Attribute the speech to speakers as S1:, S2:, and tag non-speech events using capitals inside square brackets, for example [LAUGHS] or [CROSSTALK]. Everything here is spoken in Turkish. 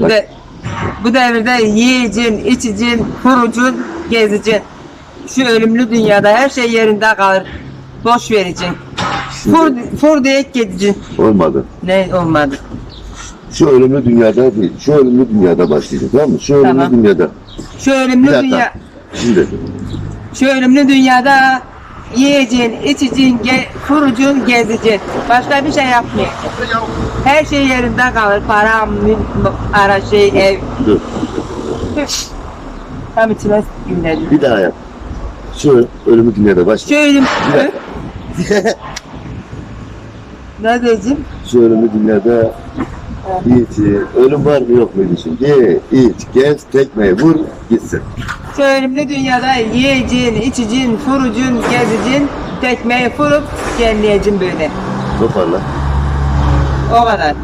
S1: Bu, de, bu devirde yiyeceksin, içeceksin, kurucun, gezeceksin. Şu ölümlü dünyada her şey yerinde kalır. Boş vereceksin. Fur, fur diye gideceksin.
S2: Olmadı.
S1: Ne olmadı.
S2: Şu ölümlü dünyada değil. Şu ölümlü dünyada başlayacak tamam mı? Şu ölümlü
S1: Tamam.
S2: dünyada.
S1: Şu
S2: Bir
S1: ölümlü
S2: dakika.
S1: dünya,
S2: Şimdi.
S1: şu ölümlü dünyada yiyeceksin, içeceksin, ge, kurucun, gezeceksin. Başka bir şey yapmıyor. Her şey yerinde kalır. Para, mül, ara şey, ev.
S2: Dur. [LAUGHS]
S1: Tam içime gümledim.
S2: Bir daha yap. Şu ölümlü dünyada başla.
S1: Şu ölüm... Ne diyeceğim?
S2: Şu ölümlü dünyada hiç ölüm var mı yok mu düşün. Ye, iç, gez, tekmeyi vur, gitsin.
S1: Ölümlü dünyada yiyeceğin, içeceğin, furucun, gezeceksin, tekmeyi vurup gelleyeceksin böyle.
S2: Toparla.
S1: O kadar.